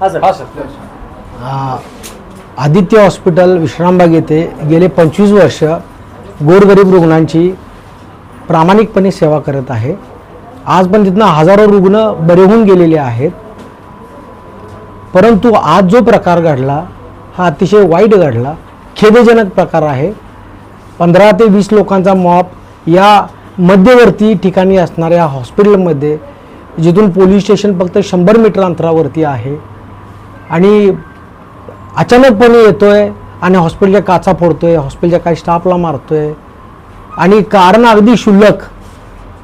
हा सर. हा सर आ, आदित्य हॉस्पिटल विश्रामबाग येथे गेले पंचवीस वर्ष गोरगरीब रुग्णांची प्रामाणिकपणे सेवा करत आहे. आज पण तिथनं हजारो रुग्ण बरे होऊन गेलेले आहेत. परंतु आज जो प्रकार घडला हा अतिशय वाईट घडला. खेदजनक प्रकार आहे. पंधरा ते वीस लोकांचा मॉप या मध्यवर्ती ठिकाणी असणाऱ्या हॉस्पिटलमध्ये जिथून पोलीस स्टेशन फक्त शंभर मीटर अंतरावरती आहे. आणि अचानकपणे येतोय आणि हॉस्पिटलच्या काचा फोडतोय हॉस्पिटलच्या काही स्टाफला मारतोय. आणि कारण अगदी क्षुल्लक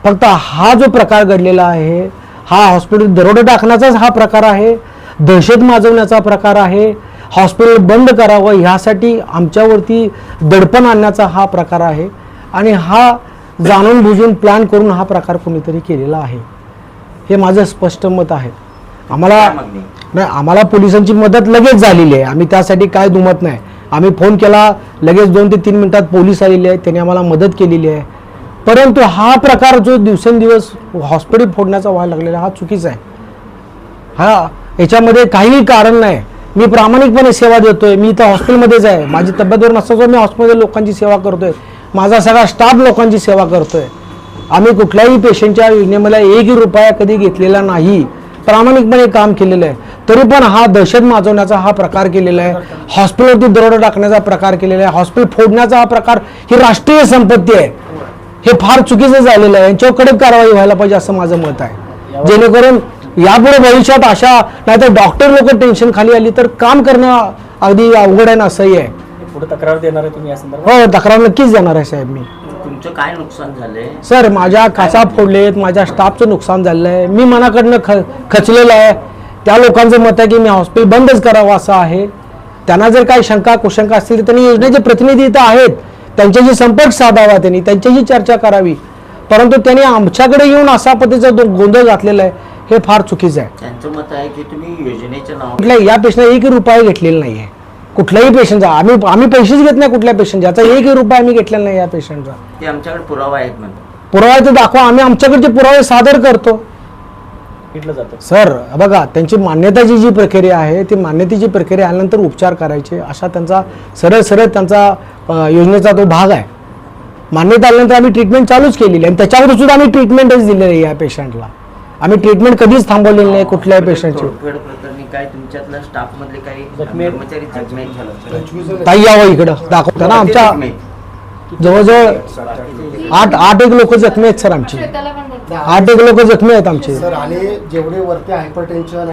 फक्त हा जो प्रकार घडलेला आहे हा हॉस्पिटल दरोडा टाकण्याचाच हा प्रकार आहे दहशत माजवण्याचा प्रकार आहे हॉस्पिटल बंद करावं ह्यासाठी आमच्यावरती दडपण आणण्याचा हा प्रकार आहे. आणि हा जाणून बुजून प्लॅन करून हा प्रकार कोणीतरी केलेला आहे. हे माझं स्पष्ट मत आहे. आम्हाला नाही आम्हाला पोलिसांची मदत लगेच झालेली आहे. आम्ही त्यासाठी काय दुमत नाही. आम्ही फोन केला लगेच दोन ते तीन मिनिटात पोलीस आलेले आहेत त्यांनी आम्हाला मदत केलेली आहे. परंतु हा प्रकार जो दिवसेंदिवस हॉस्पिटल फोडण्याचा व्हायला लागलेला हा चुकीचा आहे. हा याच्यामध्ये काहीही कारण नाही. मी प्रामाणिकपणे सेवा देतोय. मी इथं हॉस्पिटलमध्येच आहे. माझी तब्येतवर नसताना मी हॉस्पिटलमध्ये लोकांची सेवा करतोय. माझा सगळा स्टाफ लोकांची सेवा करतोय. आम्ही कुठल्याही पेशंटच्या योजनेमध्ये एक रुपया कधी घेतलेला नाही. प्रामाणिकपणे काम केलेलं आहे. तरी पण हा दहशत माजवण्याचा हा प्रकार केलेला आहे. हॉस्पिटलवरती दरोडा टाकण्याचा प्रकार केलेला आहे. हॉस्पिटल फोडण्याचा हा प्रकार ही राष्ट्रीय संपत्ती आहे. हे फार चुकीचं झालेलं आहे. यांच्यावर कडक कारवाई व्हायला पाहिजे असं माझं मत आहे. जेणेकरून यापुढे भविष्यात अशा नाहीतर डॉक्टर लोक टेन्शन खाली आली तर काम करणं अगदी अवघड आहे ना असंही आहे. पुढे तक्रार देणार आहे तुम्ही या संदर्भात? हो तक्रार नक्कीच देणार आहे साहेब मी. तुमचं काय नुकसान झालंय? सर माझ्या काचा फोडलेत माझ्या स्टाफचं नुकसान झालेलं आहे मी मनाकडनं ख खचलेलं आहे. त्या लोकांचं मत आहे की मी हॉस्पिटल बंदच करावं असं आहे. त्यांना जर काही शंका कुशंका असतील तर त्यांनी योजनेचे प्रतिनिधी इथं आहेत. त्यांच्याशी संपर्क साधावा त्यांनी त्यांच्याशी चर्चा करावी. परंतु त्यांनी आमच्याकडे येऊन असा पद्धतीचा गोंधळ घातलेला आहे हे फार चुकीचं आहे. त्यांचं मत आहे की तुम्ही योजनेच्या नाव कुठल्या या पेशंटला एक रुपया घेतलेला नाही आहे कुठल्याही पेशंटचा आम्ही आम्ही पैसेच घेत नाही कुठल्या पेशंटचा. याचा एक रुपया आम्ही घेतलेला नाही या पेशंटचा. ते आमच्याकडे पुरावा आहेत पुरावा तर दाखवा आम्ही आमच्याकडचे पुरावे सादर करतो. भेटलं जातं सर बघा त्यांची मान्यताची जी प्रक्रिया आहे ती मान्यतेची प्रक्रिया आल्यानंतर उपचार करायचे असा त्यांचा सरळ सरळ त्यांचा योजनेचा तो भाग आहे. मान्यता आल्यानंतर आम्ही ट्रीटमेंट चालूच केलेली आहे आणि त्याच्यावर सुद्धा आम्ही ट्रीटमेंटच दिलेली आहे या पेशंटला आम्ही ट्रीटमेंट कधीच थांबवलेली नाही कुठल्याही पेशंटची? ताई यावं इकडं. दाखवता ना आमच्या? जवळजवळ आठ आठ एक लोक जखमी आहेत सर आमची. आठ एक लोक जखमी आहेत आमचे. सर आणि जेवढे वरती हायपरटेन्शन